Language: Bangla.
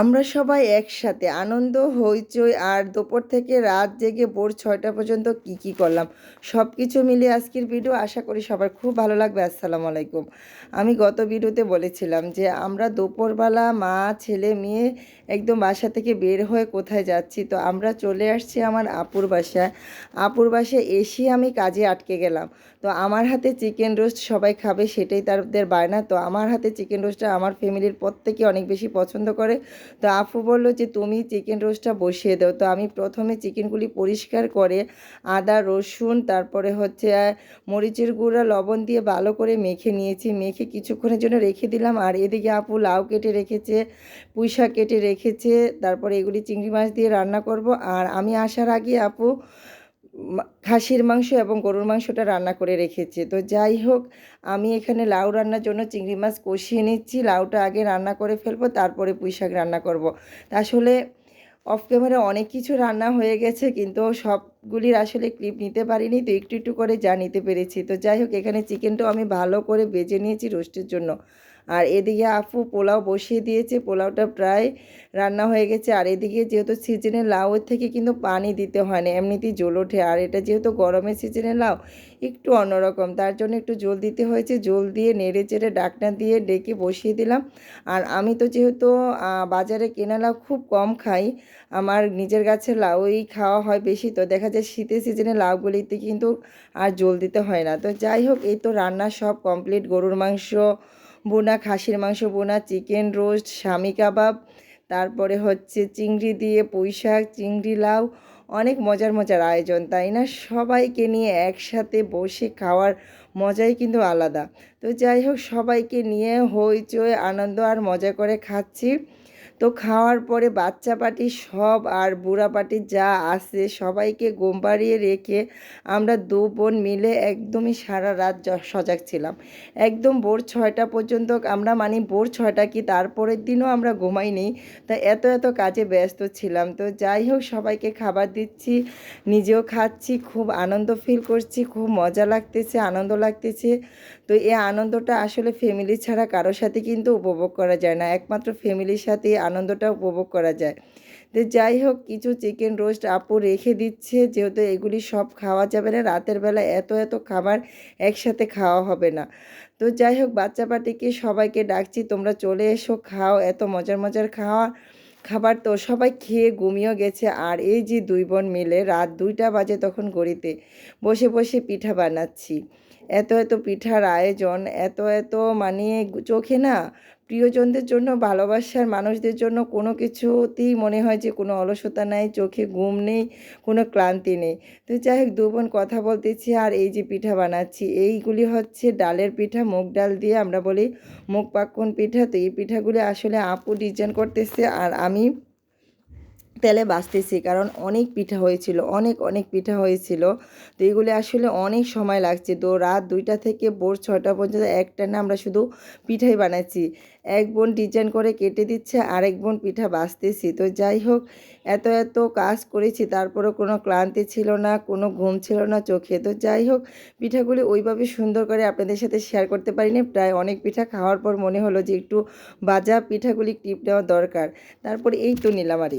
আমরা সবাই একসাথে আনন্দ, হইচই আর দুপুর থেকে রাত জেগে ভোর ছয়টা পর্যন্ত কি কি করলাম সব কিছু মিলিয়ে আজকের ভিডিও আশা করি সবার খুব ভালো লাগবে। আসসালামু আলাইকুম। আমি গত ভিডিওতে বলেছিলাম যে আমরা দুপুরবেলা মা, ছেলে, মেয়ে একদম বাসা থেকে বের হয়ে কোথায় যাচ্ছি, তো আমরা চলে আসছি আমার আপুর বাসায়। আপুর বাসায় এসে আমি কাজে আটকে গেলাম। তো আমার হাতে চিকেন রোস্ট সবাই খাবে সেটাই তাদের বায়না। তো আমার হাতে চিকেন রোস্টটা আমার ফ্যামিলির প্রত্যেকে অনেক বেশি পছন্দ করে। তো আপু বলল যে, তুমি চিকেন রোস্টটা বসিয়ে দাও। তো আমি প্রথমে চিকেনগুলি পরিষ্কার করে আদা, রসুন, তারপরে হচ্ছে মরিচের গুঁড়া, লবণ দিয়ে ভালো করে মেখে নিয়েছি। মেখে কিছুক্ষণের জন্য রেখে দিলাম। আর এদিকে আপু লাউ কেটে রেখেছে পুঁই শাক কেটে রেখেছে। তারপরে এগুলি চিংড়ি মাছ দিয়ে রান্না করব। আর আমি আসার আগে আপু খাসির মাংস এবং গরুর মাংসটা রান্না করে রেখেছে তো যাই হোক, আমি এখানে লাউ রান্নার জন্য চিংড়ি মাছ কষিয়ে নিচ্ছি লাউটা আগে রান্না করে ফেলব, তারপরে পুঁই শাক রান্না করব। আসলে অফ ক্যামেরা অনেক কিছু রান্না হয়ে গেছে, কিন্তু সবগুলির আসলে ক্লিপ নিতে পারিনি, তো একটু একটু করে যা নিতে পেরেছি। তো যাই হোক, এখানে চিকেনটাও আমি ভালো করে বেজে নিয়েছি রোস্টের জন্য। আর এদিকে আপু পোলাও বসিয়ে দিয়েছে, পোলাওটা প্রায় রান্না হয়ে গেছে। আর এদিকে যেহেতু সিজনের লাউয়ের থেকে কিন্তু পানি দিতে হয় না, এমনিতেই জল ওঠে। আর এটা যেহেতু গরমের সিজনের লাউ, একটু অন্যরকম। তার জন্য একটু জল দিতে হয়েছে। জল দিয়ে নেড়ে চেড়ে ডাকনা দিয়ে ডেকে বসিয়ে দিলাম। আর আমি তো যেহেতু বাজারে কেনা লাউ খুব কম খাই, আমার নিজের গাছের লাউই খাওয়া হয় বেশি, তো দেখা যায় শীতের সিজনে লাউগুলিতে কিন্তু আর জল দিতে হয় না। তো যাই হোক, এই তো রান্না সব কমপ্লিট গরুর মাংস বোনা, খাসির মাংস বোনা চিকেন রোস্ট স্বামী কাবাব, তারপরে হচ্ছে চিংড়ি দিয়ে পুঁই শাক, চিংড়ি লাউ, অনেক মজার মজার আয়োজন, তাই না? সবাইকে নিয়ে একসাথে বসে খাওয়ার মজাই কিন্তু আলাদা। তো যাই হোক, সবাইকে নিয়ে হইচই, আনন্দ আর মজা করে খাচ্ছি। তো খাওয়ার পরে বাচ্চা পাটি সব আর বুড়া পাটি যা আছে সবাইকে ঘুম পাড়িয়ে রেখে আমরা দু বোন মিলে একদমই সারা রাত সজাগ ছিলাম। একদম ভোর ছয়টা পর্যন্ত আমরা মানি ভোর ছয়টা কি তারপরের দিনও আমরা ঘুমাইনি, তা এত এত কাজে ব্যস্ত ছিলাম। তো যাই হোক সবাইকে খাবার দিচ্ছি, নিজেও খাচ্ছি, খুব আনন্দ ফিল করছি, খুব মজা লাগতেছে, আনন্দ লাগতেছে। তো এই আনন্দটা আসলে ফ্যামিলি ছাড়া কারোর সাথে কিন্তু উপভোগ করা যায় না। একমাত্র ফ্যামিলির সাথে আনন্দটা উপভোগ করা যায়। তো যাই হোক, কিছু চিকেন রোস্ট আপু রেখে দিচ্ছে, যেহেতু এগুলি সব খাওয়া যাবে না, রাতের বেলা এত এত খাবার একসাথে খাওয়া হবে না। তো যাই হোক বাচ্চা পাটিকে সবাইকে ডাকছি, তোমরা চলে এসো, খাও, এত মজার মজার খাওয়া খাবার তো সবাই খেয়ে ঘুমিয়েও গেছে। আর এই যে দুই বোন মিলে রাত দুইটা বাজে তখন গড়িতে বসে বসে পিঠা বানাচ্ছি। এত এত পিঠার আয়োজন, এত এত মানে চোখে না প্রিয়জনদের জন্য, ভালোবাসার মানুষদের জন্য কোনো কিছুতেই মনে হয় যে কোনো অলসতা নাই, চোখে ঘুম নেই, কোনো ক্লান্তি নেই। তো যাই হোক, দু বোন কথা বলতেছি আর এই যে পিঠা বানাচ্ছি, এইগুলি হচ্ছে ডালের পিঠা, মুগ ডাল দিয়ে আমরা বলি মুগ পাক্কন পিঠা। তো এই পিঠাগুলি আসলে আপু ডিজাইন করতেছে আর আমি তেলে বাছতেছি কারণ অনেক পিঠা হয়েছিল, অনেক অনেক পিঠা হয়েছিল। তো এগুলি আসলে অনেক সময় লাগছে। তো রাত দুইটা থেকে ভোর ছয়টা পর্যন্ত একটানা আমরা শুধু পিঠাই বানাচ্ছি। এক বোন ডিজাইন করে কেটে দিচ্ছে, আরেক বোন পিঠা বাছতেছি তো যাই হোক, এত এত কাজ করেছি, তারপরেও কোনো ক্লান্তি ছিল না, কোনো ঘুম ছিল না চোখে। তো যাই হোক, পিঠাগুলি ওইভাবে সুন্দর করে আপনাদের সাথে শেয়ার করতে পারিনি। প্রায় অনেক পিঠা খাওয়ার পর মনে হলো যে একটু বাজা পিঠাগুলি টিপ নেওয়া দরকার। তারপর এই তো নিলাম আর।